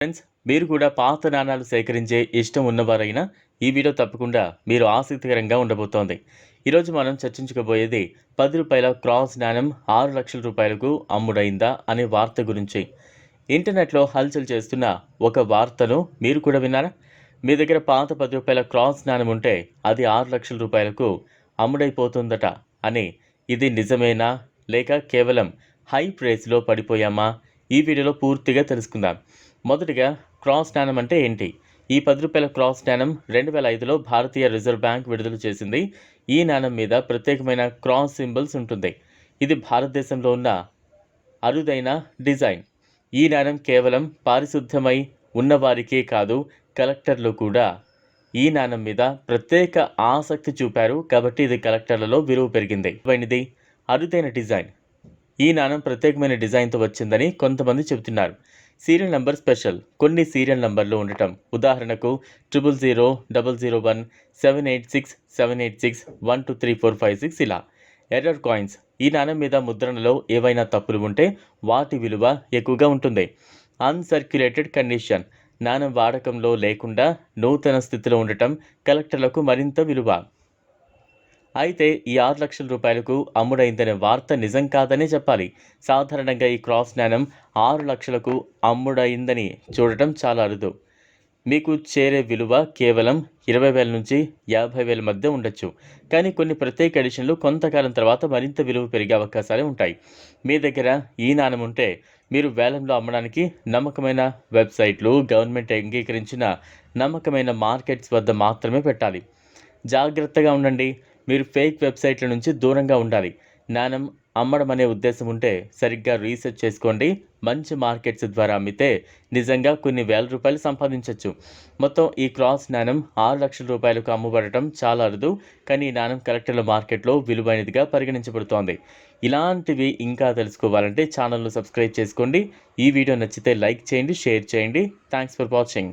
Friends మీరు కూడా పాత నాణాలు సేకరించే ఇష్టం ఉన్నవారైనా ఈ వీడియో తప్పకుండా మీరు ఆసక్తికరంగా ఉండబోతోంది. ఈరోజు మనం చర్చించుకోబోయేది పది రూపాయల క్రాస్ నాణం ఆరు లక్షల రూపాయలకు అమ్ముడైందా అనే వార్త గురించి. ఇంటర్నెట్లో హల్చల్ చేస్తున్న ఒక వార్తను మీరు కూడా విన్నారా? మీ దగ్గర పాత పది రూపాయల క్రాస్ నాణం ఉంటే అది ఆరు లక్షల రూపాయలకు అమ్ముడైపోతుందట. అని ఇది నిజమేనా? లేక కేవలం హై ప్రైస్లో పడిపోయామా? ఈ వీడియోలో పూర్తిగా తెలుసుకుందాం. మొదటిగా క్రాస్ జ్ఞానం అంటే ఏంటి? ఈ పది రూపాయల క్రాస్ నాణం రెండు వేల ఐదులో భారతీయ రిజర్వ్ బ్యాంక్ విడుదల చేసింది. ఈ నాణం మీద ప్రత్యేకమైన క్రాస్ సింబల్స్ ఉంటుంది. ఇది భారతదేశంలో ఉన్న అరుదైన డిజైన్. ఈ నాణం కేవలం పారిశుద్ధ్యమై ఉన్నవారికే కాదు కలెక్టర్లు కూడా ఈ నాణం మీద ప్రత్యేక ఆసక్తి చూపారు. కాబట్టి ఇది కలెక్టర్లలో విలువ పెరిగింది. ఇది అరుదైన డిజైన్. ఈ నాణం ప్రత్యేకమైన డిజైన్తో వచ్చిందని కొంతమంది చెబుతున్నారు. Serial number special. కొన్ని సీరియల్ నంబర్లు ఉండటం. ఉదాహరణకు triple zero double zero one seven eight six seven eight six one two three four five six ఇలా. ఎర్రర్ కాయిన్స్ ఈ నాణం మీద ముద్రణలో ఏవైనా తప్పులు ఉంటే వాటి విలువ ఎక్కువగా ఉంటుంది. అన్సర్క్యులేటెడ్ కండిషన్ నాణం వాడకంలో లేకుండా నూతన స్థితిలో ఉండటం కలెక్టర్లకు మరింత విలువ. అయితే ఈ ఆరు లక్షల రూపాయలకు అమ్ముడైందనే వార్త నిజం కాదనే చెప్పాలి. సాధారణంగా ఈ క్రాస్ నాణం ఆరు లక్షలకు అమ్ముడైందని చూడటం చాలా అరుదు. మీకు చేరే విలువ కేవలం ఇరవై వేల నుంచి యాభై వేల మధ్య ఉండొచ్చు. కానీ కొన్ని ప్రత్యేక ఎడిషన్లు కొంతకాలం తర్వాత మరింత విలువ పెరిగే అవకాశాలే ఉంటాయి. మీ దగ్గర ఈ నాణం ఉంటే మీరు వేలంలో అమ్మడానికి నమ్మకమైన వెబ్సైట్లు గవర్నమెంట్ అంగీకరించిన నమ్మకమైన మార్కెట్స్ వద్ద మాత్రమే పెట్టాలి. జాగ్రత్తగా ఉండండి. మీరు ఫేక్ వెబ్సైట్ల నుంచి దూరంగా ఉండాలి. జ్ఞానం అమ్మడం అనే ఉద్దేశం ఉంటే సరిగ్గా రీసెర్చ్ చేసుకోండి. మంచి మార్కెట్స్ ద్వారా అమ్మితే నిజంగా కొన్ని వేల రూపాయలు సంపాదించవచ్చు మొత్తం ఈ క్రాస్ నాణం ఆరు లక్షల రూపాయలకు అమ్ముబడటం చాలా అరుదు. కానీ ఈ నాణం కలెక్టర్ల మార్కెట్లో విలువైనదిగా పరిగణించబడుతోంది. ఇలాంటివి ఇంకా తెలుసుకోవాలంటే ఛానల్ను సబ్స్క్రైబ్ చేసుకోండి. ఈ వీడియో నచ్చితే లైక్ చేయండి షేర్ చేయండి. Thanks for watching.